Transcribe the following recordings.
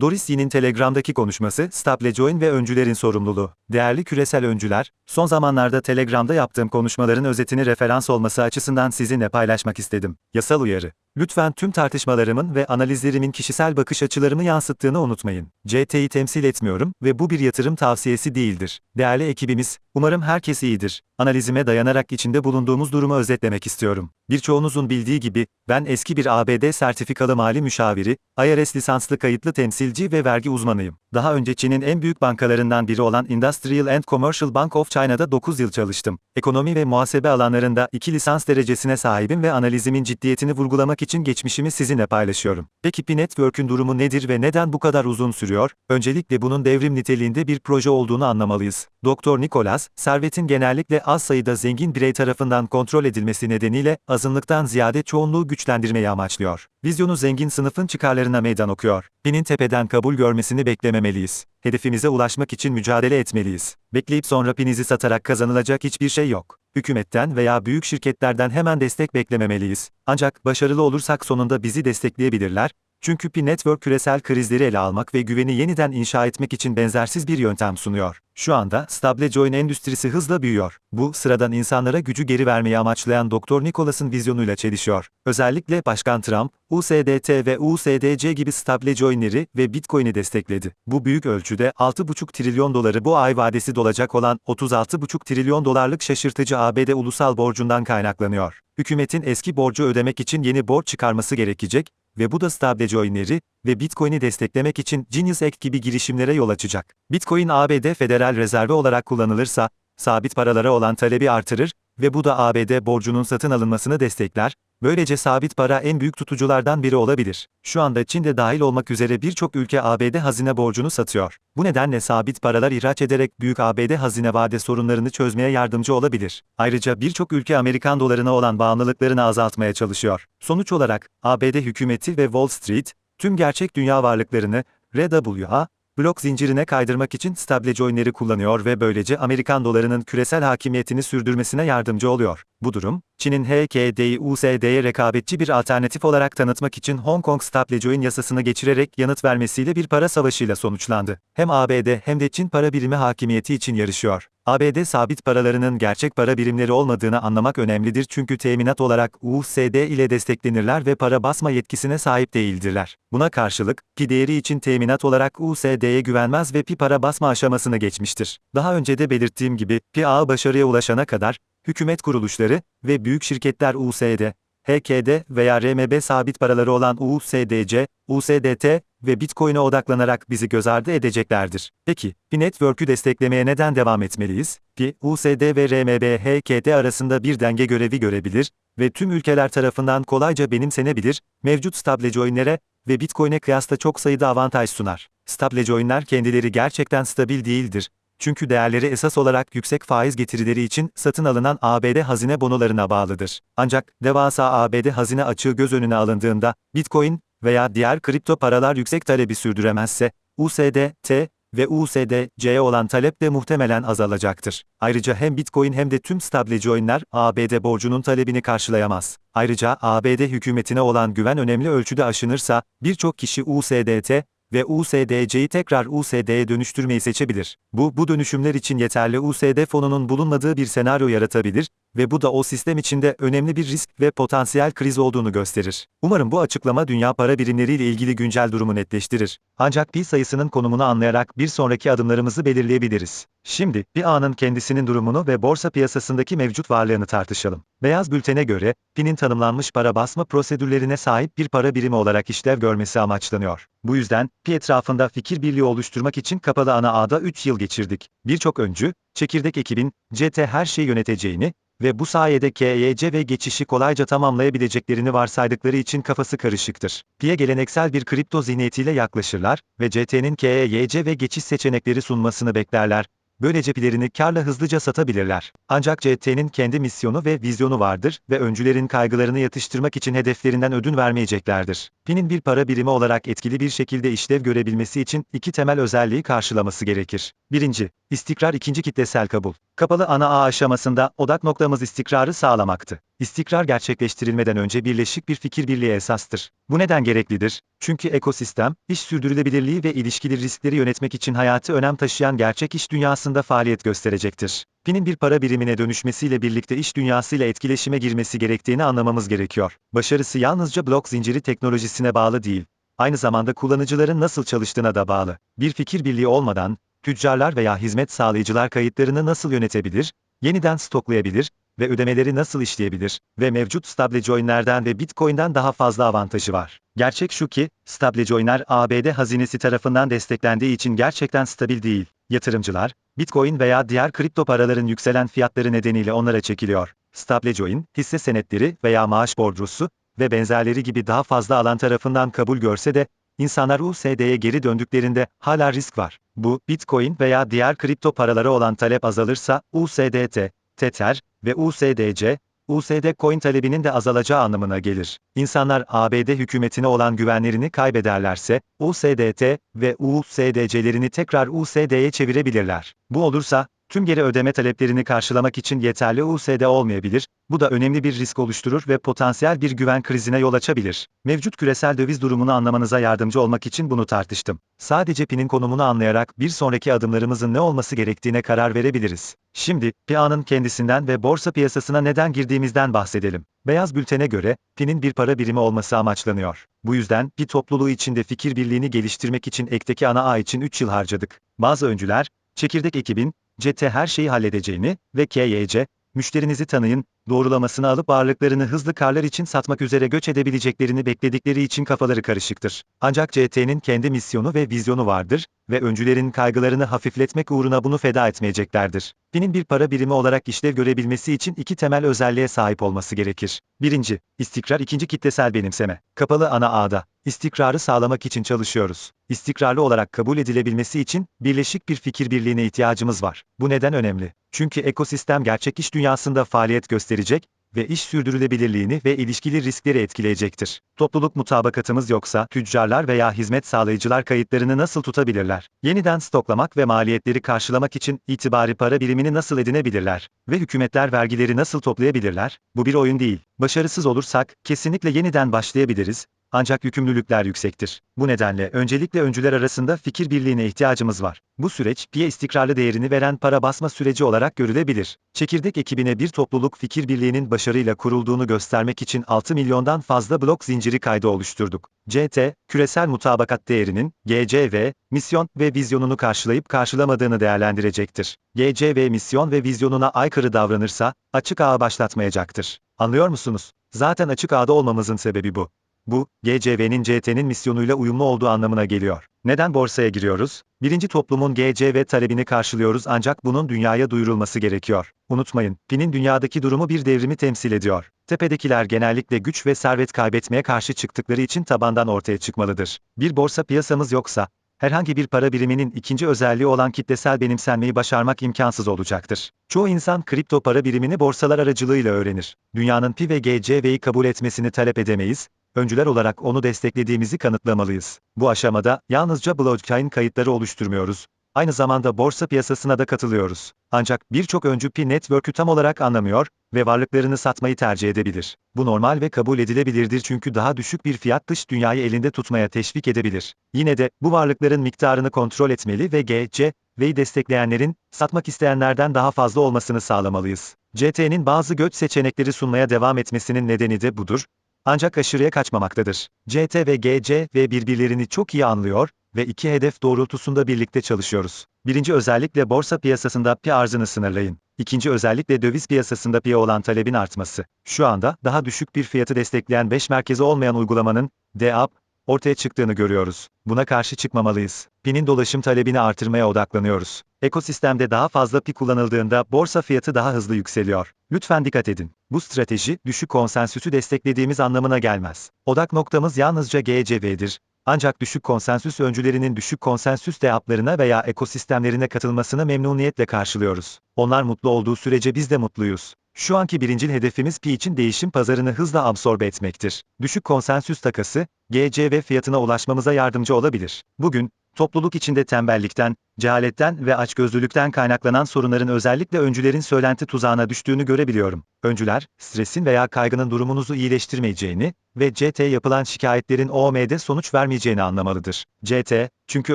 Doris Yi'nin Telegram'daki konuşması, Staplejoin ve öncülerin sorumluluğu. Değerli küresel öncüler, son zamanlarda Telegram'da yaptığım konuşmaların özetini referans olması açısından sizinle paylaşmak istedim. Yasal uyarı. Lütfen tüm tartışmalarımın ve analizlerimin kişisel bakış açılarımı yansıttığını unutmayın. CT'yi temsil etmiyorum ve bu bir yatırım tavsiyesi değildir. Değerli ekibimiz, umarım herkes iyidir. Analizime dayanarak içinde bulunduğumuz durumu özetlemek istiyorum. Birçoğunuzun bildiği gibi, ben eski bir ABD sertifikalı mali müşaviri, IRS lisanslı kayıtlı temsilci ve vergi uzmanıyım. Daha önce Çin'in en büyük bankalarından biri olan Industrial and Commercial Bank of China'da 9 yıl çalıştım. Ekonomi ve muhasebe alanlarında 2 lisans derecesine sahibim ve analizimin ciddiyetini vurgulamak için geçmişimi sizinle paylaşıyorum. Peki Pi Network'ün durumu nedir ve neden bu kadar uzun sürüyor? Öncelikle bunun devrim niteliğinde bir proje olduğunu anlamalıyız. Doktor Nicholas, servetin genellikle az sayıda zengin birey tarafından kontrol edilmesi nedeniyle azınlıktan ziyade çoğunluğu güçlendirmeyi amaçlıyor. Vizyonu zengin sınıfın çıkarlarına meydan okuyor. Pinin tepeden kabul görmesini beklememeliyiz. Hedefimize ulaşmak için mücadele etmeliyiz. Bekleyip sonra pinizi satarak kazanılacak hiçbir şey yok. Hükümetten veya büyük şirketlerden hemen destek beklememeliyiz. Ancak başarılı olursak sonunda bizi destekleyebilirler. Çünkü Pi Network küresel krizleri ele almak ve güveni yeniden inşa etmek için benzersiz bir yöntem sunuyor. Şu anda Stable endüstrisi hızla büyüyor. Bu, sıradan insanlara gücü geri vermeyi amaçlayan Dr. Nicholas'ın vizyonuyla çelişiyor. Özellikle Başkan Trump, USDT ve USDC gibi Stable ve Bitcoin'i destekledi. Bu büyük ölçüde 6,5 trilyon doları bu ay vadesi dolacak olan 36,5 trilyon dolarlık şaşırtıcı ABD ulusal borcundan kaynaklanıyor. Hükümetin eski borcu ödemek için yeni borç çıkarması gerekecek ve bu da Stablecoin'leri ve Bitcoin'i desteklemek için Genius Act gibi girişimlere yol açacak. Bitcoin ABD Federal Rezervi olarak kullanılırsa, sabit paralara olan talebi artırır ve bu da ABD borcunun satın alınmasını destekler, böylece sabit para en büyük tutuculardan biri olabilir. Şu anda Çin de dahil olmak üzere birçok ülke ABD hazine borcunu satıyor. Bu nedenle sabit paralar ihraç ederek büyük ABD hazine vade sorunlarını çözmeye yardımcı olabilir. Ayrıca birçok ülke Amerikan dolarına olan bağımlılıklarını azaltmaya çalışıyor. Sonuç olarak, ABD hükümeti ve Wall Street, tüm gerçek dünya varlıklarını, RWA, blok zincirine kaydırmak için stablecoin'leri kullanıyor ve böylece Amerikan dolarının küresel hakimiyetini sürdürmesine yardımcı oluyor. Bu durum, Çin'in HKD'yi USD'ye rekabetçi bir alternatif olarak tanıtmak için Hong Kong Stablecoin yasasını geçirerek yanıt vermesiyle bir para savaşıyla sonuçlandı. Hem ABD hem de Çin para birimi hakimiyeti için yarışıyor. ABD sabit paralarının gerçek para birimleri olmadığını anlamak önemlidir çünkü teminat olarak USD ile desteklenirler ve para basma yetkisine sahip değildirler. Buna karşılık, pi değeri için teminat olarak USD'ye güvenmez ve pi para basma aşamasına geçmiştir. Daha önce de belirttiğim gibi, pi ağı başarıya ulaşana kadar, hükümet kuruluşları ve büyük şirketler USD, HKD veya RMB sabit paraları olan USDC, USDT ve Bitcoin'e odaklanarak bizi göz ardı edeceklerdir. Peki, Pi Network'ü desteklemeye neden devam etmeliyiz? Pi, USD ve RMB HKD arasında bir denge görevi görebilir ve tüm ülkeler tarafından kolayca benimsenebilir, mevcut stablecoin'lere ve Bitcoin'e kıyasla çok sayıda avantaj sunar. Stablecoin'ler kendileri gerçekten stabil değildir çünkü değerleri esas olarak yüksek faiz getirileri için satın alınan ABD hazine bonolarına bağlıdır. Ancak devasa ABD hazine açığı göz önüne alındığında Bitcoin veya diğer kripto paralar yüksek talebi sürdüremezse USD, T ve USDC'ye olan talep de muhtemelen azalacaktır. Ayrıca hem Bitcoin hem de tüm stablecoin'ler ABD borcunun talebini karşılayamaz. Ayrıca ABD hükümetine olan güven önemli ölçüde aşınırsa birçok kişi USDT ve USDC'yi tekrar USD'ye dönüştürmeyi seçebilir. Bu, bu dönüşümler için yeterli USD fonunun bulunmadığı bir senaryo yaratabilir ve bu da o sistem içinde önemli bir risk ve potansiyel kriz olduğunu gösterir. Umarım bu açıklama dünya para birimleriyle ilgili güncel durumu netleştirir. Ancak pi sayısının konumunu anlayarak bir sonraki adımlarımızı belirleyebiliriz. Şimdi, bir anın kendisinin durumunu ve borsa piyasasındaki mevcut varlığını tartışalım. Beyaz bültene göre, PI'nin tanımlanmış para basma prosedürlerine sahip bir para birimi olarak işlev görmesi amaçlanıyor. Bu yüzden, PI etrafında fikir birliği oluşturmak için kapalı ana ağda 3 yıl geçirdik. Birçok öncü, çekirdek ekibin, CT her şeyi yöneteceğini, ve bu sayede KYC ve geçişi kolayca tamamlayabileceklerini varsaydıkları için kafası karışıktır. PI'ye geleneksel bir kripto zihniyetiyle yaklaşırlar ve CT'nin KYC ve geçiş seçenekleri sunmasını beklerler Böylece pilerini karla hızlıca satabilirler. Ancak CT'nin kendi misyonu ve vizyonu vardır ve öncülerin kaygılarını yatıştırmak için hedeflerinden ödün vermeyeceklerdir. Pinin bir para birimi olarak etkili bir şekilde işlev görebilmesi için iki temel özelliği karşılaması gerekir. Birinci, istikrar ikinci kitlesel kabul. Kapalı ana ağ aşamasında odak noktamız istikrarı sağlamaktı. İstikrar gerçekleştirilmeden önce birleşik bir fikir birliği esastır. Bu neden gereklidir? Çünkü ekosistem, iş sürdürülebilirliği ve ilişkili riskleri yönetmek için hayatı önem taşıyan gerçek iş dünyasında faaliyet gösterecektir. Pin'in bir para birimine dönüşmesiyle birlikte iş dünyasıyla etkileşime girmesi gerektiğini anlamamız gerekiyor. Başarısı yalnızca blok zinciri teknolojisine bağlı değil. Aynı zamanda kullanıcıların nasıl çalıştığına da bağlı. Bir fikir birliği olmadan, tüccarlar veya hizmet sağlayıcılar kayıtlarını nasıl yönetebilir, yeniden stoklayabilir ve ödemeleri nasıl işleyebilir ve mevcut stablecoin'lerden ve Bitcoin'den daha fazla avantajı var. Gerçek şu ki, stablecoin'ler ABD hazinesi tarafından desteklendiği için gerçekten stabil değil. Yatırımcılar, Bitcoin veya diğer kripto paraların yükselen fiyatları nedeniyle onlara çekiliyor. Stablecoin, hisse senetleri veya maaş bordrosu ve benzerleri gibi daha fazla alan tarafından kabul görse de, İnsanlar USD'ye geri döndüklerinde hala risk var. Bu, Bitcoin veya diğer kripto paralara olan talep azalırsa USDT, Tether ve USDC, USD coin talebinin de azalacağı anlamına gelir. İnsanlar ABD hükümetine olan güvenlerini kaybederlerse, USDT ve USDC'lerini tekrar USD'ye çevirebilirler. Bu olursa, tüm geri ödeme taleplerini karşılamak için yeterli USD olmayabilir, bu da önemli bir risk oluşturur ve potansiyel bir güven krizine yol açabilir. Mevcut küresel döviz durumunu anlamanıza yardımcı olmak için bunu tartıştım. Sadece PI'nin konumunu anlayarak bir sonraki adımlarımızın ne olması gerektiğine karar verebiliriz. Şimdi, PIA'nın kendisinden ve borsa piyasasına neden girdiğimizden bahsedelim. Beyaz bültene göre, PI'nin bir para birimi olması amaçlanıyor. Bu yüzden, PI topluluğu içinde fikir birliğini geliştirmek için ekteki ana ağ için 3 yıl harcadık. Bazı öncüler, çekirdek ekibin, CT her şeyi halledeceğini ve KYC, müşterinizi tanıyın, doğrulamasını alıp ağırlıklarını hızlı karlar için satmak üzere göç edebileceklerini bekledikleri için kafaları karışıktır. Ancak CT'nin kendi misyonu ve vizyonu vardır ve öncülerin kaygılarını hafifletmek uğruna bunu feda etmeyeceklerdir. PIN'in bir para birimi olarak işlev görebilmesi için iki temel özelliğe sahip olması gerekir. Birinci, istikrar ikinci kitlesel benimseme. Kapalı ana ağda, istikrarı sağlamak için çalışıyoruz. İstikrarlı olarak kabul edilebilmesi için, birleşik bir fikir birliğine ihtiyacımız var. Bu neden önemli? Çünkü ekosistem gerçek iş dünyasında faaliyet gösterecek ve iş sürdürülebilirliğini ve ilişkili riskleri etkileyecektir. Topluluk mutabakatımız yoksa, tüccarlar veya hizmet sağlayıcılar kayıtlarını nasıl tutabilirler? Yeniden stoklamak ve maliyetleri karşılamak için itibari para birimini nasıl edinebilirler? Ve hükümetler vergileri nasıl toplayabilirler? Bu bir oyun değil. Başarısız olursak, kesinlikle yeniden başlayabiliriz, ancak yükümlülükler yüksektir. Bu nedenle öncelikle öncüler arasında fikir birliğine ihtiyacımız var. Bu süreç, piye istikrarlı değerini veren para basma süreci olarak görülebilir. Çekirdek ekibine bir topluluk fikir birliğinin başarıyla kurulduğunu göstermek için 6 milyondan fazla blok zinciri kaydı oluşturduk. CT, küresel mutabakat değerinin, GCV, misyon ve vizyonunu karşılayıp karşılamadığını değerlendirecektir. GCV misyon ve vizyonuna aykırı davranırsa, açık ağı başlatmayacaktır. Anlıyor musunuz? Zaten açık ağda olmamızın sebebi bu. Bu, GCV'nin CT'nin misyonuyla uyumlu olduğu anlamına geliyor. Neden borsaya giriyoruz? Birinci toplumun GCV talebini karşılıyoruz ancak bunun dünyaya duyurulması gerekiyor. Unutmayın, PIN'in dünyadaki durumu bir devrimi temsil ediyor. Tepedekiler genellikle güç ve servet kaybetmeye karşı çıktıkları için tabandan ortaya çıkmalıdır. Bir borsa piyasamız yoksa, herhangi bir para biriminin ikinci özelliği olan kitlesel benimsenmeyi başarmak imkansız olacaktır. Çoğu insan kripto para birimini borsalar aracılığıyla öğrenir. Dünyanın pi ve GCV'yi kabul etmesini talep edemeyiz, öncüler olarak onu desteklediğimizi kanıtlamalıyız. Bu aşamada, yalnızca blockchain kayıtları oluşturmuyoruz, aynı zamanda borsa piyasasına da katılıyoruz. Ancak birçok öncü Pi Network'ü tam olarak anlamıyor ve varlıklarını satmayı tercih edebilir. Bu normal ve kabul edilebilirdir çünkü daha düşük bir fiyat dış dünyayı elinde tutmaya teşvik edebilir. Yine de bu varlıkların miktarını kontrol etmeli ve GC ve'yi destekleyenlerin satmak isteyenlerden daha fazla olmasını sağlamalıyız. CT'nin bazı göç seçenekleri sunmaya devam etmesinin nedeni de budur. Ancak aşırıya kaçmamaktadır. CT ve GC ve birbirlerini çok iyi anlıyor ve iki hedef doğrultusunda birlikte çalışıyoruz. Birinci özellikle borsa piyasasında pi arzını sınırlayın. İkinci özellikle döviz piyasasında pi olan talebin artması. Şu anda daha düşük bir fiyatı destekleyen 5 merkezi olmayan uygulamanın DApp ortaya çıktığını görüyoruz. Buna karşı çıkmamalıyız. Pi'nin dolaşım talebini artırmaya odaklanıyoruz. Ekosistemde daha fazla pi kullanıldığında borsa fiyatı daha hızlı yükseliyor. Lütfen dikkat edin. Bu strateji, düşük konsensüsü desteklediğimiz anlamına gelmez. Odak noktamız yalnızca GCV'dir. Ancak düşük konsensüs öncülerinin düşük konsensüs DApp'larına veya ekosistemlerine katılmasını memnuniyetle karşılıyoruz. Onlar mutlu olduğu sürece biz de mutluyuz. Şu anki birincil hedefimiz Pi için değişim pazarını hızla absorbe etmektir. Düşük konsensüs takası, GCV fiyatına ulaşmamıza yardımcı olabilir. Bugün, Topluluk içinde tembellikten, cehaletten ve açgözlülükten kaynaklanan sorunların özellikle öncülerin söylenti tuzağına düştüğünü görebiliyorum. Öncüler, stresin veya kaygının durumunuzu iyileştirmeyeceğini ve CT yapılan şikayetlerin OM'de sonuç vermeyeceğini anlamalıdır. CT, çünkü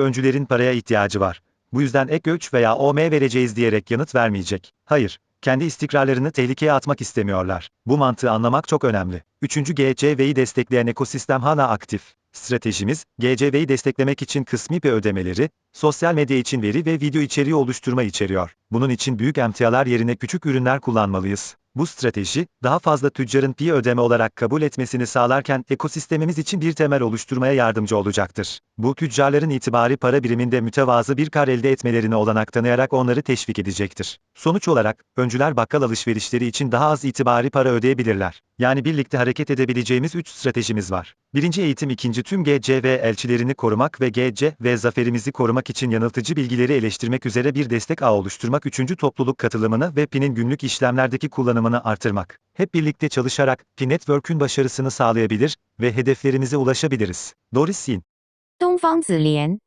öncülerin paraya ihtiyacı var. Bu yüzden ek öç veya OM vereceğiz diyerek yanıt vermeyecek. Hayır, kendi istikrarlarını tehlikeye atmak istemiyorlar. Bu mantığı anlamak çok önemli. Üçüncü GCV'yi destekleyen ekosistem hala aktif. Stratejimiz, GCV'yi desteklemek için kısmi bir ödemeleri, sosyal medya için veri ve video içeriği oluşturma içeriyor. Bunun için büyük emtialar yerine küçük ürünler kullanmalıyız. Bu strateji, daha fazla tüccarın pi ödeme olarak kabul etmesini sağlarken ekosistemimiz için bir temel oluşturmaya yardımcı olacaktır. Bu tüccarların itibari para biriminde mütevazı bir kar elde etmelerine olanak tanıyarak onları teşvik edecektir. Sonuç olarak, öncüler bakkal alışverişleri için daha az itibari para ödeyebilirler. Yani birlikte hareket edebileceğimiz 3 stratejimiz var. Birinci eğitim ikinci tüm GC ve elçilerini korumak ve GC ve zaferimizi korumak için yanıltıcı bilgileri eleştirmek üzere bir destek ağı oluşturmak. Üçüncü topluluk katılımını ve PIN'in günlük işlemlerdeki tanımını artırmak. Hep birlikte çalışarak, P-Network'ün başarısını sağlayabilir ve hedeflerinize ulaşabiliriz. Doris Yin Dongfang Zilian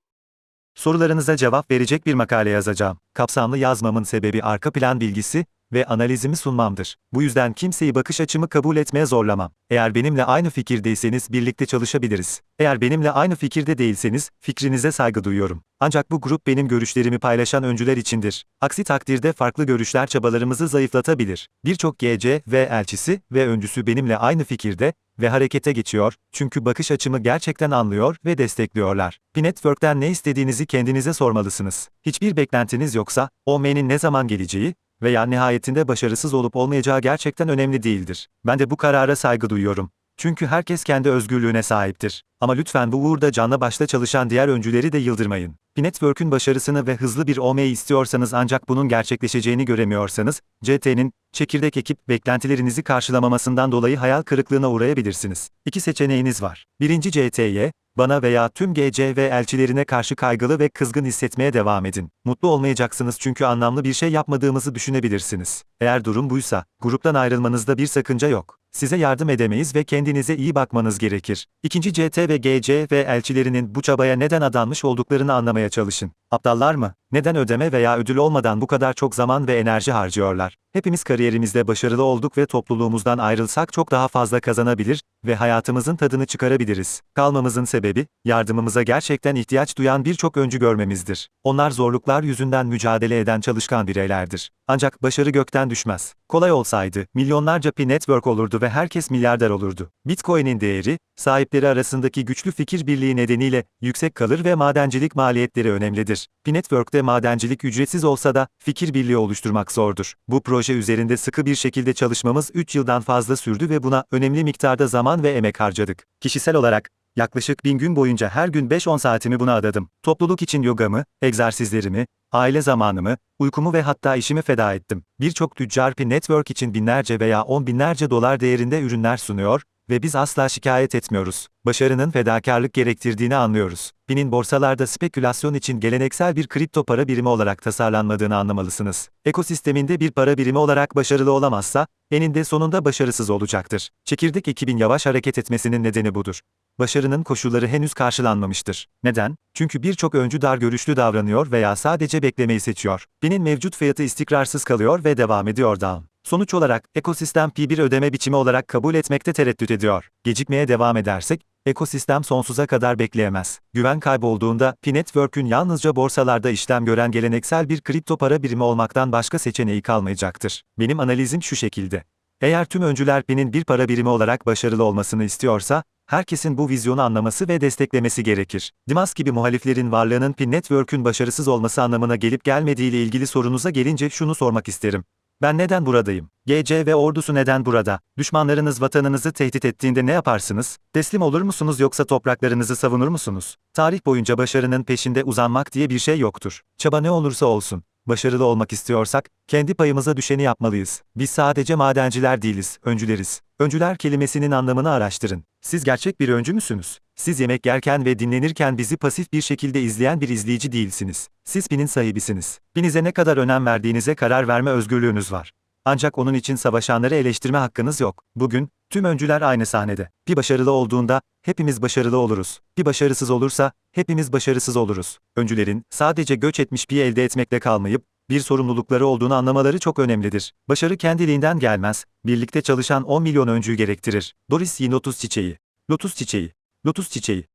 Sorularınıza cevap verecek bir makale yazacağım. Kapsamlı yazmamın sebebi arka plan bilgisi, ve analizimi sunmamdır. Bu yüzden kimseyi bakış açımı kabul etmeye zorlamam. Eğer benimle aynı fikirdeyseniz birlikte çalışabiliriz. Eğer benimle aynı fikirde değilseniz fikrinize saygı duyuyorum. Ancak bu grup benim görüşlerimi paylaşan öncüler içindir. Aksi takdirde farklı görüşler çabalarımızı zayıflatabilir. Birçok GC ve elçisi ve öncüsü benimle aynı fikirde ve harekete geçiyor, çünkü bakış açımı gerçekten anlıyor ve destekliyorlar. Bir network'ten ne istediğinizi kendinize sormalısınız. Hiçbir beklentiniz yoksa, o men'in ne zaman geleceği veya nihayetinde başarısız olup olmayacağı gerçekten önemli değildir. Ben de bu karara saygı duyuyorum. Çünkü herkes kendi özgürlüğüne sahiptir. Ama lütfen bu uğurda canla başla çalışan diğer öncüleri de yıldırmayın. Bir network'ün başarısını ve hızlı bir OM'yi istiyorsanız ancak bunun gerçekleşeceğini göremiyorsanız, CT'nin, çekirdek ekip beklentilerinizi karşılamamasından dolayı hayal kırıklığına uğrayabilirsiniz. İki seçeneğiniz var. Birinci CT'ye, bana veya tüm GC ve elçilerine karşı kaygılı ve kızgın hissetmeye devam edin. Mutlu olmayacaksınız çünkü anlamlı bir şey yapmadığımızı düşünebilirsiniz. Eğer durum buysa, gruptan ayrılmanızda bir sakınca yok. Size yardım edemeyiz ve kendinize iyi bakmanız gerekir. İkinci CT ve GC ve elçilerinin bu çabaya neden adanmış olduklarını anlamaya çalışın. Aptallar mı? Neden ödeme veya ödül olmadan bu kadar çok zaman ve enerji harcıyorlar? Hepimiz kariyerimizde başarılı olduk ve topluluğumuzdan ayrılsak çok daha fazla kazanabilir ve hayatımızın tadını çıkarabiliriz. Kalmamızın sebebi, yardımımıza gerçekten ihtiyaç duyan birçok öncü görmemizdir. Onlar zorluklar yüzünden mücadele eden çalışkan bireylerdir. Ancak başarı gökten düşmez. Kolay olsaydı, milyonlarca pi network olurdu ve herkes milyarder olurdu. Bitcoin'in değeri, sahipleri arasındaki güçlü fikir birliği nedeniyle yüksek kalır ve madencilik maliyetleri önemlidir. Pi network'te madencilik ücretsiz olsa da fikir birliği oluşturmak zordur. Bu proje üzerinde sıkı bir şekilde çalışmamız 3 yıldan fazla sürdü ve buna önemli miktarda zaman ve emek harcadık. Kişisel olarak Yaklaşık bin gün boyunca her gün 5-10 saatimi buna adadım. Topluluk için yogamı, egzersizlerimi, aile zamanımı, uykumu ve hatta işimi feda ettim. Birçok tüccar Pi Network için binlerce veya on binlerce dolar değerinde ürünler sunuyor ve biz asla şikayet etmiyoruz. Başarının fedakarlık gerektirdiğini anlıyoruz. Pi'nin borsalarda spekülasyon için geleneksel bir kripto para birimi olarak tasarlanmadığını anlamalısınız. Ekosisteminde bir para birimi olarak başarılı olamazsa, eninde sonunda başarısız olacaktır. Çekirdek ekibin yavaş hareket etmesinin nedeni budur başarının koşulları henüz karşılanmamıştır. Neden? Çünkü birçok öncü dar görüşlü davranıyor veya sadece beklemeyi seçiyor. Binin mevcut fiyatı istikrarsız kalıyor ve devam ediyor down. Sonuç olarak, ekosistem P1 ödeme biçimi olarak kabul etmekte tereddüt ediyor. Gecikmeye devam edersek, ekosistem sonsuza kadar bekleyemez. Güven kaybolduğunda, Pi Network'ün yalnızca borsalarda işlem gören geleneksel bir kripto para birimi olmaktan başka seçeneği kalmayacaktır. Benim analizim şu şekilde. Eğer tüm öncüler Pi'nin bir para birimi olarak başarılı olmasını istiyorsa, herkesin bu vizyonu anlaması ve desteklemesi gerekir. Dimas gibi muhaliflerin varlığının Pin Network'ün başarısız olması anlamına gelip gelmediğiyle ilgili sorunuza gelince şunu sormak isterim. Ben neden buradayım? GC ve ordusu neden burada? Düşmanlarınız vatanınızı tehdit ettiğinde ne yaparsınız? Teslim olur musunuz yoksa topraklarınızı savunur musunuz? Tarih boyunca başarının peşinde uzanmak diye bir şey yoktur. Çaba ne olursa olsun. Başarılı olmak istiyorsak, kendi payımıza düşeni yapmalıyız. Biz sadece madenciler değiliz, öncüleriz. Öncüler kelimesinin anlamını araştırın. Siz gerçek bir öncü müsünüz? Siz yemek yerken ve dinlenirken bizi pasif bir şekilde izleyen bir izleyici değilsiniz. Siz pinin sahibisiniz. Pinize ne kadar önem verdiğinize karar verme özgürlüğünüz var. Ancak onun için savaşanları eleştirme hakkınız yok. Bugün, tüm öncüler aynı sahnede. Bir başarılı olduğunda, hepimiz başarılı oluruz. Bir başarısız olursa, hepimiz başarısız oluruz. Öncülerin, sadece göç etmiş bir elde etmekle kalmayıp, bir sorumlulukları olduğunu anlamaları çok önemlidir. Başarı kendiliğinden gelmez, birlikte çalışan 10 milyon öncüyü gerektirir. Doris Y. Çiçeği Lotus Çiçeği Lotus Çiçeği